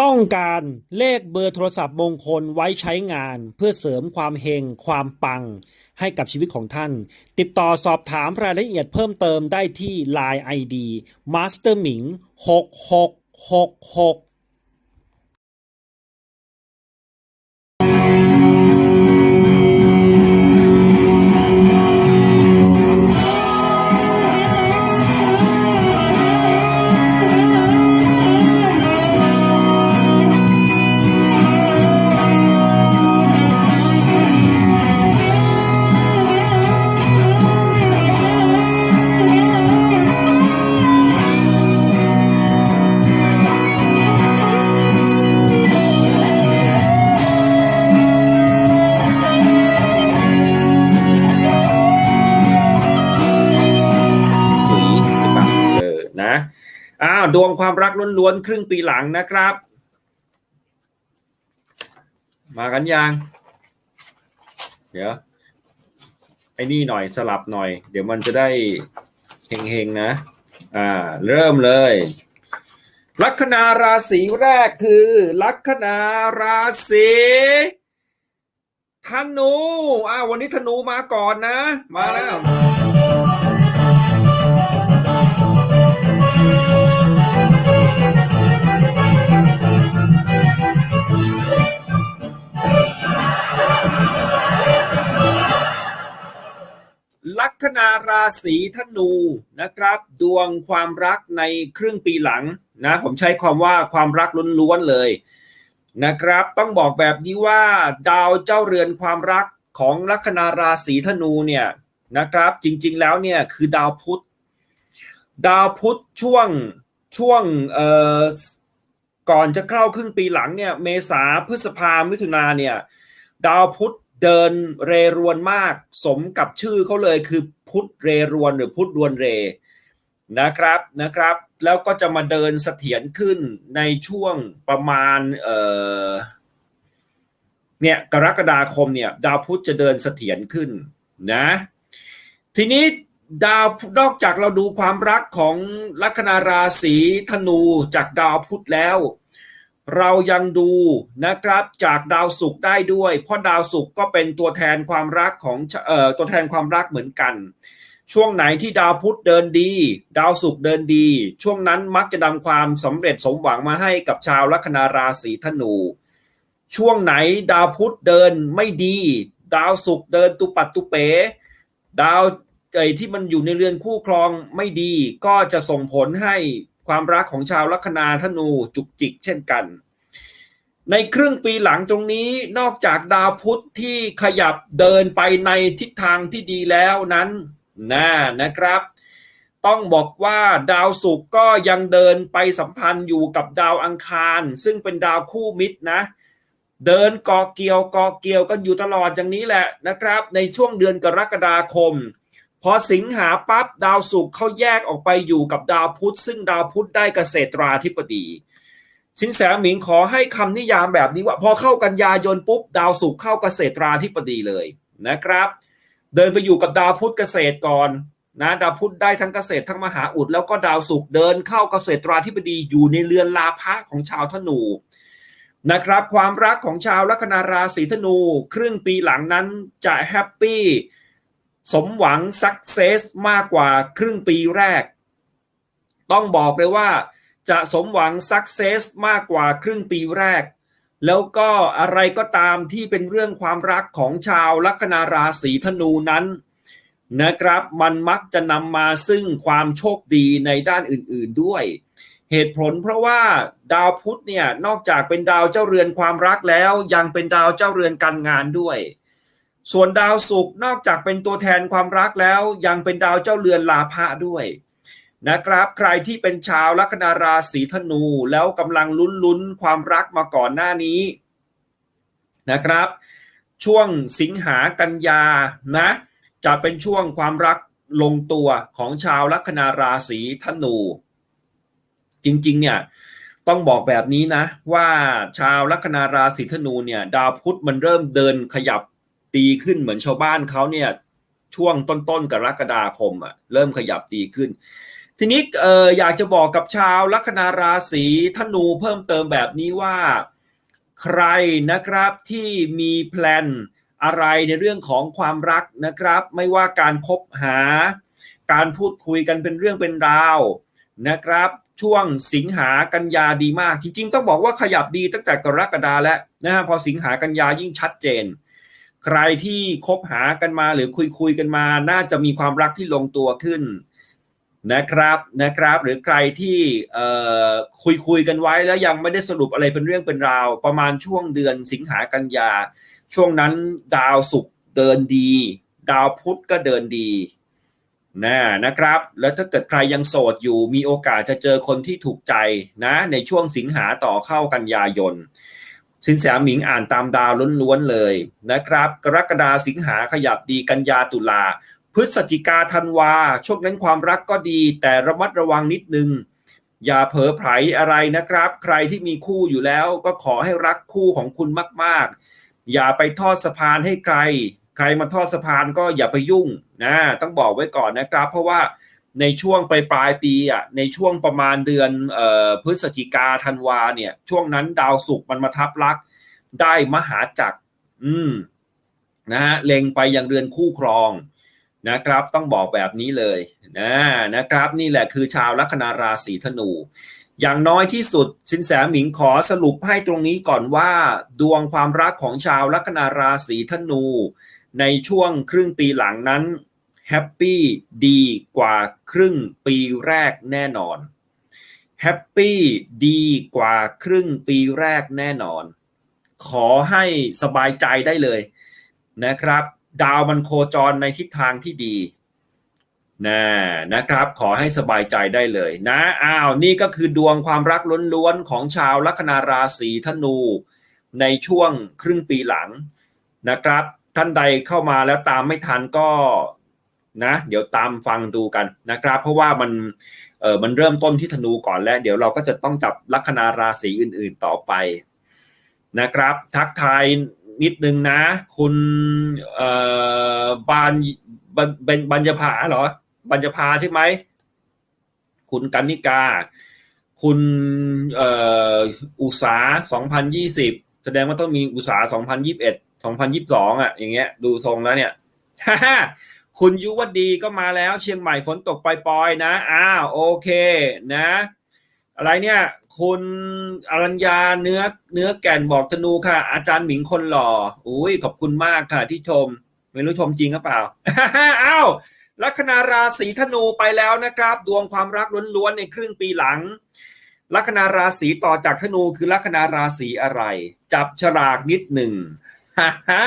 ต้องการเลขเบอร์โทรศัพท์มงคลไว้ใช้งานเพื่อเสริมความเฮงความปังให้กับชีวิตของท่าน ติดต่อสอบถามรายละเอียดเพิ่มเติมได้ที่ Line ID Master หมิง6 6 6 6 ดวงความรักล้วนๆครึ่งปีหลังนะครับ มากันยังเดี๋ยวไอ้นี่หน่อยสลับหน่อย เดี๋ยวมันจะได้เฮงๆนะ อ่า เริ่มเลย ลัคนาราศีแรกคือ ลัคนาราศีธนูอ้าววันนี้ธนูมาก่อนนะ มาแล้ว ลัคนาราศีธนูนะครับ ดวงความรักในครึ่งปีหลังนะผมใช้ความว่าความรักล้วนๆเลยนะครับ ต้องบอกแบบนี้ว่าดาวเจ้าเรือนความรักของลัคนาราศีธนูเนี่ยนะครับ จริงๆแล้วเนี่ยคือดาวพุธดาวพุธช่วงช่วงเอ่อก่อนจะเข้าครึ่งปีหลังเนี่ยเมษาพฤษภามิถุนาเนี่ยดาวพุธ เดินเรรวนมาก สมกับชื่อเขาเลยคือพุธเรรวนหรือพุธรวนเรนะครับนะครับ แล้วก็จะมาเดินเสถียรขึ้นในช่วงประมาณเอ่อเนี่ยกรกฎาคมเนี่ยดาวพุธจะเดินเสถียรขึ้นนะทีนี้ดาวนอกจากเราดูความรักของลัคนาราศีธนูจากดาวพุธแล้ว เรายังดูนะครับจากดาวศุกร์ได้ด้วย เพราะดาวศุกร์ก็เป็นตัวแทนความรักของเอ่อตัวแทนความรักเหมือนกัน ช่วงไหนที่ดาวพุธเดินดี ดาวศุกร์เดินดี ช่วงนั้นมักจะนำความสำเร็จสมหวังมาให้กับชาวลัคนาราศีธนู ช่วงไหนดาวพุธเดินไม่ดี ดาวศุกร์เดินตุปัดตุเป๋ดาวใจที่มันอยู่ในเรือนคู่ครองไม่ดี ก็จะส่งผลให้ ความรักของชาวลัคนาธนูจุกจิกเช่นกัน ในครึ่งปีหลังตรงนี้นอกจากดาวพุธที่ขยับเดินไปในทิศทางที่ดีแล้วนั้นนะนะครับ ต้องบอกว่าดาวศุกร์ก็ยังเดินไปสัมพันธ์อยู่กับดาวอังคาร ซึ่งเป็นดาวคู่มิตรนะเดินกอเกี่ยวกอเกี่ยวกันอยู่ตลอดอย่างนี้แหละนะครับ ในช่วงเดือนกรกฎาคม พอสิงหาปั๊บดาวศุกร์เขาแยกออกไปอยู่กับดาวพุธ ซึ่งดาวพุธได้เกษตราธิบดี สินแสหมิงขอให้คำนิยามแบบนี้ว่า พอเข้ากันยายนปุ๊บ ดาวศุกร์เข้าเกษตราธิบดีเลยนะครับ เดินไปอยู่กับดาวพุธเกษตรก่อนนะดาวพุธได้ทั้งเกษตรทั้งมหาอุด แล้วก็ดาวศุกร์เดินเข้าเกษตราธิบดีอยู่ในเรือนลาภะของชาวธนูนะครับความรักของชาวลัคนาราศีธนู ครึ่งปีหลังนั้นจะแฮปปี้ สมหวังสักเซสมากกว่าครึ่งปีแรก ต้องบอกเลยว่าจะสมหวังสักเซสมากกว่าครึ่งปีแรก แล้วก็อะไรก็ตามที่เป็นเรื่องความรักของชาวลัคนาราศีธนูนั้นนะครับมันมักจะนำมาซึ่งความโชคดีในด้านอื่นๆด้วย เหตุผลเพราะว่าดาวพุธเนี่ยนอกจากเป็นดาวเจ้าเรือนความรักแล้วยังเป็นดาวเจ้าเรือนการงานด้วย ส่วนดาวศุกร์นอกจากเป็นตัวแทนความรักแล้ว ยังเป็นดาวเจ้าเรือนลาภะด้วยนะครับ ใครที่เป็นชาวลัคนาราศีธนูแล้วกำลังลุ้นๆความรักมาก่อนหน้านี้นะครับ ช่วงสิงหากันยานะ จะเป็นช่วงความรักลงตัวของชาวลัคนาราศีธนู จริงๆเนี่ยต้องบอกแบบนี้นะ ว่าชาวลัคนาราศีธนูเนี่ย ดาวพุธมันเริ่มเดินขยับ ดีขึ้นเหมือนชาวบ้านเขาเนี่ยช่วงต้นๆกรกฎาคมอะเริ่มขยับดีขึ้น ทีนี้เอออยากจะบอกกับชาวลัคนาราศีธนูเพิ่มเติมแบบนี้ว่า ใครนะครับที่มีแพลนอะไรในเรื่องของความรักนะครับ ไม่ว่าการคบหา การพูดคุยกันเป็นเรื่องเป็นราวนะครับ ช่วงสิงหากันยาดีมาก จริงๆ ต้องบอกว่าขยับดีตั้งแต่กรกฎาแล้วนะฮะพอสิงหากันยายิ่งชัดเจน ใครที่คบหากันมาหรือคุยคุยกันมา น่าจะมีความรักที่ลงตัวขึ้นนะครับนะครับ หรือใครที่คุยคุยกันไว้แล้วยังไม่ได้สรุปอะไรเป็นเรื่องเป็นราว ประมาณช่วงเดือนสิงหากันยา ช่วงนั้นดาวศุกร์เดินดี ดาวพุธก็เดินดีนะนะครับ แล้วถ้าเกิดใครยังโสดอยู่มีโอกาสจะเจอคนที่ถูกใจนะ ในช่วงสิงหาต่อเข้ากันยายน สินแสหมิงอ่านตามดาวล้วนๆเลยนะครับ กรกฎาสิงหาขยับดีกันยาตุลา พฤศจิกาธันวาช่วงนั้นความรักก็ดี แต่ระมัดระวังนิดนึง อย่าเผลอไผลอะไรนะครับ ใครที่มีคู่อยู่แล้วก็ขอให้รักคู่ของคุณมากๆ อย่าไปทอดสะพานให้ใคร ใครมาทอดสะพานก็อย่าไปยุ่งนะต้องบอกไว้ก่อนนะครับ เพราะว่า ในช่วงปลายปลายปีอะในช่วงประมาณเดือนเอ่อพฤศจิกาธันวาเนี่ย ช่วงนั้นดาวศุกร์มันมาทับลักได้มหาจักร อืมนะฮะเล็งไปยังเรือนคู่ครองนะครับ ต้องบอกแบบนี้เลยนะนะครับ นี่แหละคือชาวลัคนาราศีธนู อย่างน้อยที่สุดสินแสหมิงขอสรุปให้ตรงนี้ก่อนว่า ดวงความรักของชาวลัคนาราศีธนู ในช่วงครึ่งปีหลังนั้น แฮปปี้ดีกว่าครึ่งปีแรกแน่นอนแฮปปี้ดีกว่าครึ่งปีแรกแน่นอน ขอให้สบายใจได้เลยนะครับ ดาวมันโคจรในทิศทางที่ดีนะนะครับ ขอให้สบายใจได้เลยนะอ้าวนี่ก็คือดวงความรักล้วนๆของชาวลัคนาราศีธนู ในช่วงครึ่งปีหลังนะครับ ท่านใดเข้ามาแล้วตามไม่ทันก็ นะเดี๋ยวตามฟังดูกันนะครับ เพราะว่ามันเออมันเริ่มต้นที่ธนูก่อนแล้ว เดี๋ยวเราก็จะต้องจับลัคนาราศีอื่น ๆต่อไปนะครับ ทักทายนิดนึงนะ คุณเอ่อบานบันบันบัญญภาเหรอบัญญภาใช่ไหมคุณกันนิกา คุณเอ่ออุตสาสองพันยี่สิบแสดงว่าต้องมีอุตสาสองพันยิบเอ็ดสองพันยิบสองอะอย่างเงี้ยดูทรงแล้วเนี่ย คุณยุวดีก็มาแล้วเชียงใหม่ฝนตกปล่อยๆนะอ้าวโอเคนะ อะไรเนี่ยคุณอรัญญาเนื้อเนื้อแก่นบอกธนูค่ะ อาจารย์หมิงคนหล่ออุ้ยขอบคุณมากค่ะที่ชม ไม่รู้ชมจริงหรือเปล่าอ้าวลัคนาราศีธนูไปแล้วนะครับ ดวงความรักล้วนๆในครึ่งปีหลัง ลัคนาราศีต่อจากธนูคือลัคนาราศีอะไร จับฉลากนิดหนึ่งฮ่าฮ่า